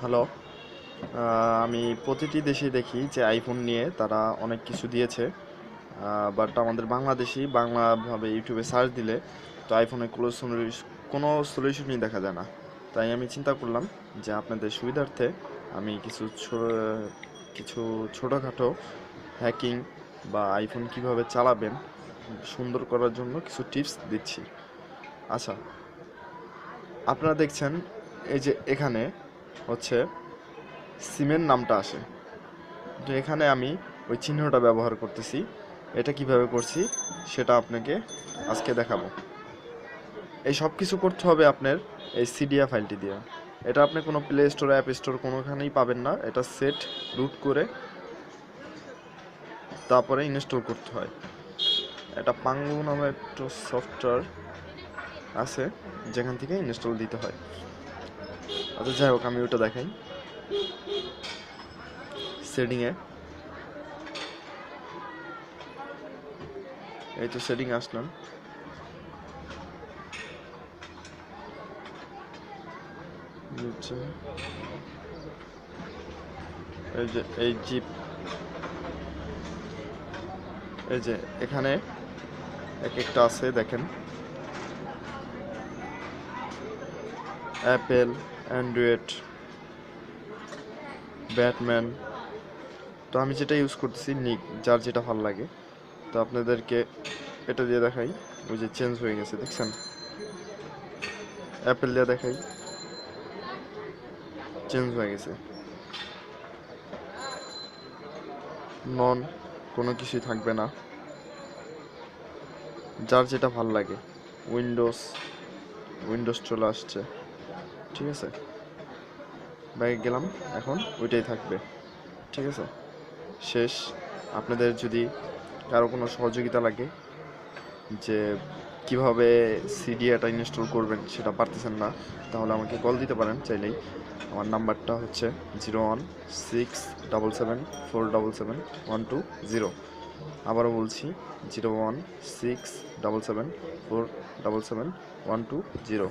Hello আমি প্রতিটি দেশেই দেখি যে আইফোন নিয়ে তারা অনেক কিছু দিয়েছে। বাট আমাদের বাংলাদেশি বাংলাভাবে ইউটিউবে সার্চ দিলে তো আইফোনে কোনো কোনো সলিউশনই দেখা যায় না। তাই আমি চিন্তা করলাম যে আপনাদের সুবিধার্থে আমি কিছু কিছু ছোটোখাটো হ্যাকিং বা আইফোন কীভাবে চালাবেন সুন্দর করার জন্য কিছু টিপস দিচ্ছি। আচ্ছা আপনারা দেখছেন এই যে এখানে হচ্ছে সিমের নামটা আসে। তো এখানে আমি ওই চিহ্নটা ব্যবহার করতেছি। এটা কীভাবে করছি সেটা আপনাকে আজকে দেখাবো। এই সব কিছু করতে হবে আপনার এই সিডিয়া ফাইলটি দিয়ে। এটা আপনি কোনো প্লে স্টোর অ্যাপ স্টোর কোনোখানেই পাবেন না। এটা সেট রুট করে তারপরে ইনস্টল করতে হয়। এটা পাঙ্গু নামে একটা সফটওয়্যার আছে, যেখান থেকে ইনস্টল দিতে হয়। আচ্ছা যাই হোক, আমি ওটা দেখাই। সেটিংয়ে এই তো সেটিং আসলাম। এই যে, এই জিপ এই যে, এখানে এক একটা আছে, দেখেন। Apple Android, Batman. তো আমি যেটা ইউজ করতেছি নিক যার যেটা ভালো লাগে। তো আপনাদেরকে এটা দিয়ে দেখাই। ওই যে চেঞ্জ হয়ে গেছে, দেখছেন? অ্যাপেল দিয়ে দেখাই। চেঞ্জ হয়ে গেছে। নন কোনো কিছুই থাকবে না। যার যেটা ভালো লাগে। উইন্ডোজ উইন্ডোজ চলে আসছে। ঠিক আছে? ব্যাগে গেলাম। এখন ওইটাই থাকবে। ঠিক আছে? শেষ। আপনাদের যদি কারও কোনো সহযোগিতা লাগে, যে কীভাবে সিডিয়াটা ইনস্টল করবেন সেটা পারতেছেন না, তাহলে আমাকে কল দিতে পারেন চাইলেই। আমার নাম্বারটা হচ্ছে zero one six double seven four double seven one two zero. আবারও বলছি, zero one six double seven four double seven one two zero.